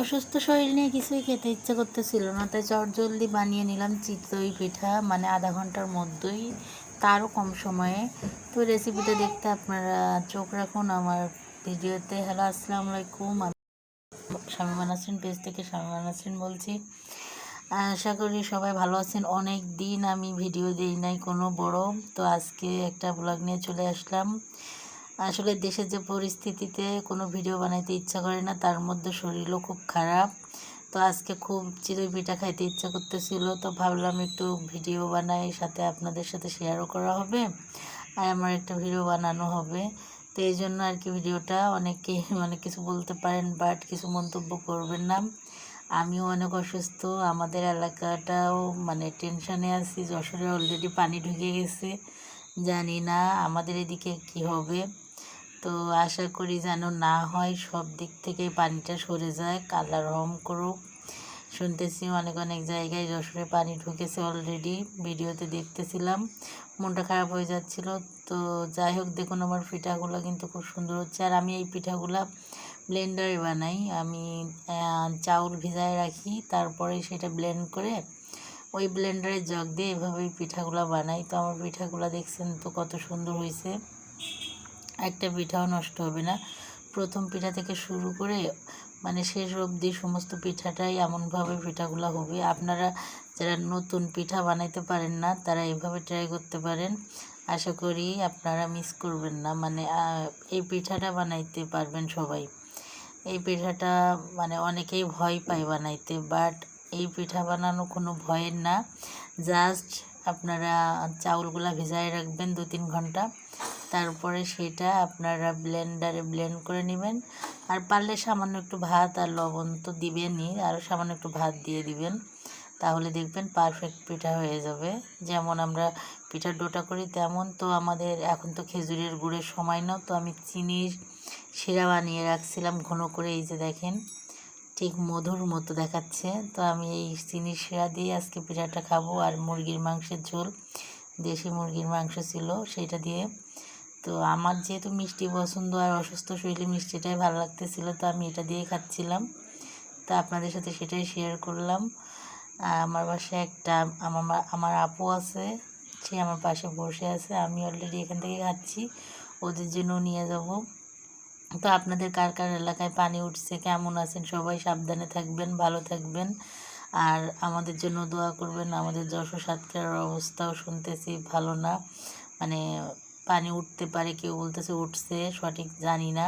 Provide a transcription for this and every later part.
অসুস্থ শরীর নিয়ে কিছুই খেতে ইচ্ছে করতেছিল না, তাই চটজলদি বানিয়ে নিলাম চিতই পিঠা মানে আধা ঘণ্টার মধ্যেই, তারও কম সময়ে। তো রেসিপিটা দেখতে আপনারা চোখ রাখুন, আমার ভিডিওতে হ্যালো আসসালামু আলাইকুম। আমি শামিমা নাসরিন, পেজ থেকে শামিমা নাসরিন বলছি। আশা করি সবাই ভালো আছেন। অনেক দিন আমি ভিডিও দিই নাই কোনো বড়, তো আজকে একটা ব্লগ নিয়ে চলে আসলাম। আসলে দেশের যে পরিস্থিতিতে কোনো ভিডিও বানাইতে ইচ্ছা করে না, তার মধ্যে শরীরও খুব খারাপ। তো আজকে খুব চিতই পিঠা খাইতে ইচ্ছা করতেছিল, তো ভাবলাম একটু ভিডিও বানাই, সাথে আপনাদের সাথে শেয়ারও করা হবে আর আমার একটা ভিডিও বানানো হবে। তো এই জন্য আর কি ভিডিওটা, অনেকে অনেক কিছু বলতে পারেন বাট কিছু মন্তব্য করবেন না। আমিও অনেক অসুস্থ, আমাদের এলাকাটাও মানে টেনশানে আছি, যশোরে অলরেডি পানি ঢুকে গেছে, জানি না আমাদের এদিকে কি হবে। তো আশা করি যেন না হয় সব দিক থেকে পানিটা সরে যায় কালার রহম করুক। শুনতেছি অনেক অনেক জায়গায় যশোরে পানি ঢুকেছে অলরেডি ভিডিওতে দেখতেছিলাম, মনটা খারাপ হয়ে যাচ্ছিল। তো যাই হোক, দেখুন আমার পিঠাগুলো কিন্তু খুব সুন্দর হচ্ছে। আর আমি এই পিঠাগুলো ব্লেন্ডারে বানাই। আমি চাউল ভিজায় রাখি, তারপরে সেটা ব্লেন্ড করে ওই ব্লেন্ডারের জগ দিয়ে এভাবেই পিঠাগুলো বানাই। তো আমার পিঠাগুলো দেখছেন তো কত সুন্দর হয়েছে। একটা পিঠাও নষ্ট হবে না। প্রথম পিঠা থেকে শুরু করে মানে শেষ অবধি সমস্ত পিঠাটাই এমনভাবে পিঠাগুলো হবে। আপনারা যারা নতুন পিঠা বানাইতে পারেন না, তারা এইভাবে ট্রাই করতে পারেন। আশা করি আপনারা মিস করবেন না। মানে এই পিঠাটা বানাইতে পারবেন সবাই। এই পিঠাটা মানে অনেকেই ভয় পায় বানাইতে বাট এই পিঠা বানানো কোনো ভয়ের না। জাস্ট আপনারা চাউলগুলা ভিজায় রাখবেন দু তিন ঘণ্টা। তারপরে সেটা আপনারা ব্লেন্ডারে ব্লেন্ড করে নেবেন। আর পারলে সামান্য একটু ভাত আর লবণ তো দিবেনই আরও সামান্য একটু ভাত দিয়ে দিবেন। তাহলে দেখবেন পারফেক্ট পিঠা হয়ে যাবে। যেমন আমরা পিঠার ডোটা করি তেমন। তো আমাদের এখন তো খেজুরের গুড়ের সময় না, তো আমি চিনির শিরা বানিয়ে রাখছিলাম ঘন করে, এই যে দেখেন, ঠিক মধুর মতো দেখাচ্ছে। তো আমি এই চিনির শিরা দিয়ে আজকে পিঠাটা খাব। আর মুরগির মাংসের ঝোল, দেশি মুরগির মাংস ছিল, সেটা দিয়ে তো আমার যেহেতু মিষ্টি পছন্দ আর অসুস্থ শরীরে মিষ্টিটাই ভালো লাগতেছিল, তো আমি এটা দিয়ে খাচ্ছিলাম। তো আপনাদের সাথে সেটাই শেয়ার করলাম। আর আমার বাসায় একটা, আমার আমার আপু আছে, সে আমার পাশে বসে আছে, আমি অলরেডি এখান থেকে খাচ্ছি, ওদের জন্য নিয়ে যাব। তো আপনাদের কার কার এলাকায় পানি উঠছে, কেমন আছেন, সবাই সাবধানে থাকবেন, ভালো থাকবেন। আর আমাদের জন্য দোয়া করবেন, আমাদের যশো সাতক্ষীরার অবস্থাও শুনতেছি ভালো না মানে পানি উঠতে পারে, কেউ বলতেছে উঠছে, সঠিক জানি না।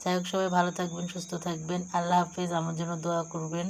যাই হোক, সবাই ভালো থাকবেন, সুস্থ থাকবেন। আল্লাহ হাফেজ, আমার জন্য দোয়া করবেন।